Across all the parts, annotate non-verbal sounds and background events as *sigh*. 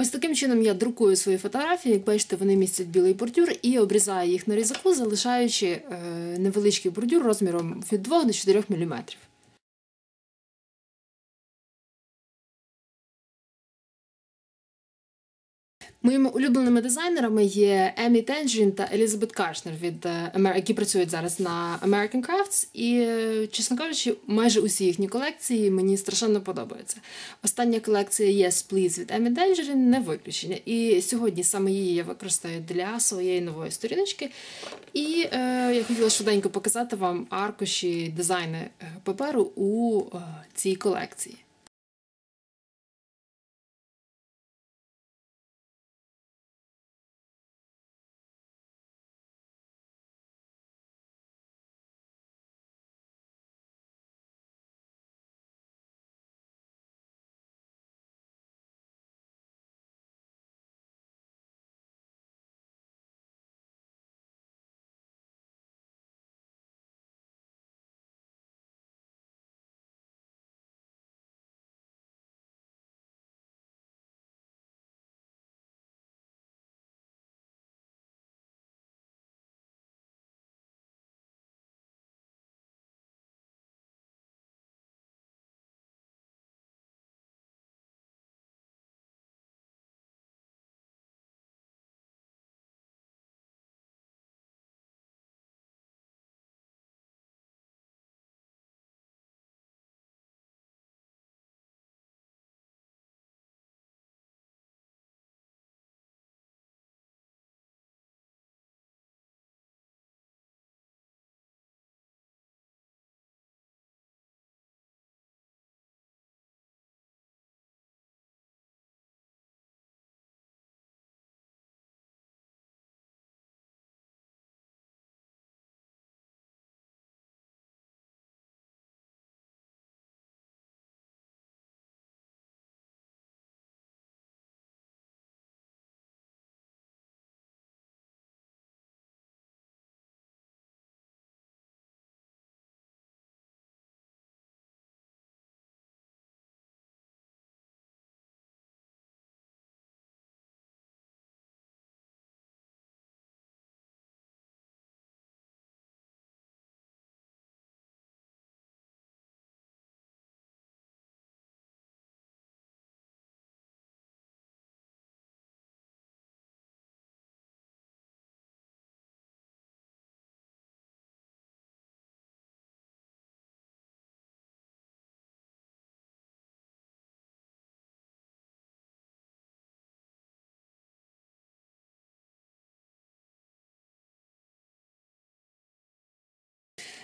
Ось таким чином я друкую свої фотографії. Як бачите, вони містять білий бордюр і обрізаю їх на різаку, залишаючи е, невеличкий бордюр розміром від 2 до 4 мм. Моїми улюбленими дизайнерами є Емі Тенджін та Елізабет Каршнер, від е, які працюють зараз на American Crafts. І, е, чесно кажучи, майже усі їхні колекції мені страшенно подобаються. Остання колекція Yes Please від Емі Тенджерін не виключення. І сьогодні саме її я використаю для своєї нової сторіночки. І е, я хотіла швиденько показати вам аркуші дизайни е, паперу у е, цій колекції.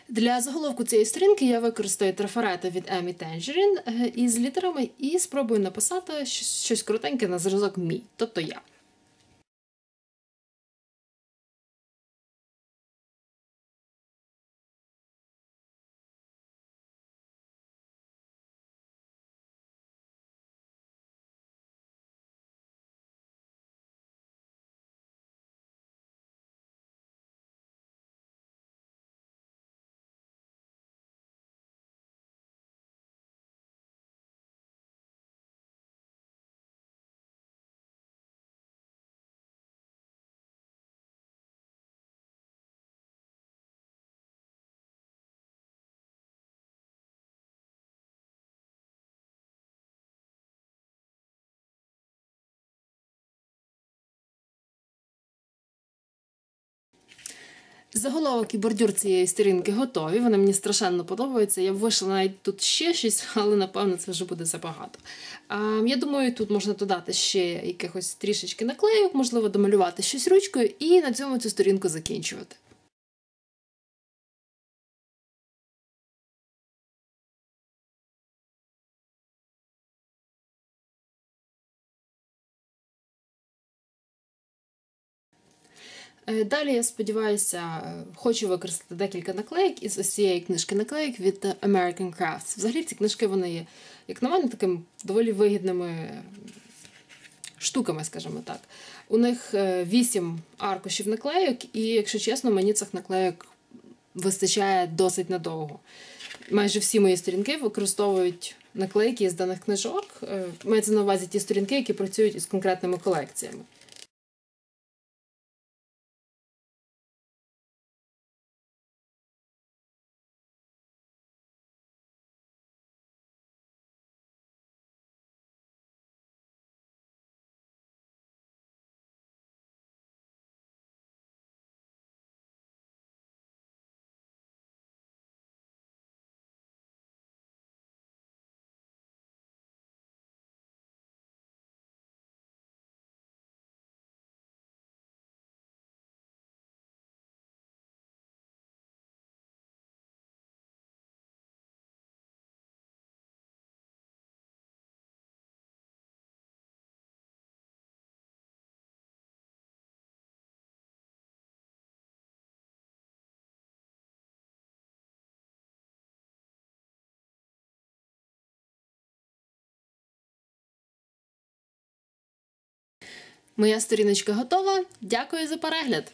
Для заголовку цієї сторінки я використаю трафарети від Емі Tangerine е, із літерами і спробую написати щось, коротеньке на зразок мій, тобто я. Заголовок і бордюр цієї сторінки готові. Вони мені страшенно подобаються. Я б вийшла навіть тут ще щось, *laughs* але напевно це вже буде забагато. А, я думаю, тут можна додати ще якихось трішечки наклеїв, можливо, домалювати щось ручкою, і на цьому цю сторінку закінчувати. Далі я сподіваюся, е, хочу використати декілька наклеїк із ось цієї книжки наклеїк від American Crafts. Взагалі ці книжки вони є, як на мене, такими доволі вигідними штуками, скажімо так. У них е, вісім аркушів наклеїк, і, якщо чесно, мені цих наклеїк вистачає досить надовго. майже всі мої сторінки використовують наклейки з даних книжок. Е, Мається на увазі ті сторінки, які працюють із конкретними колекціями. Моя сторіночка готова. Дякую за перегляд!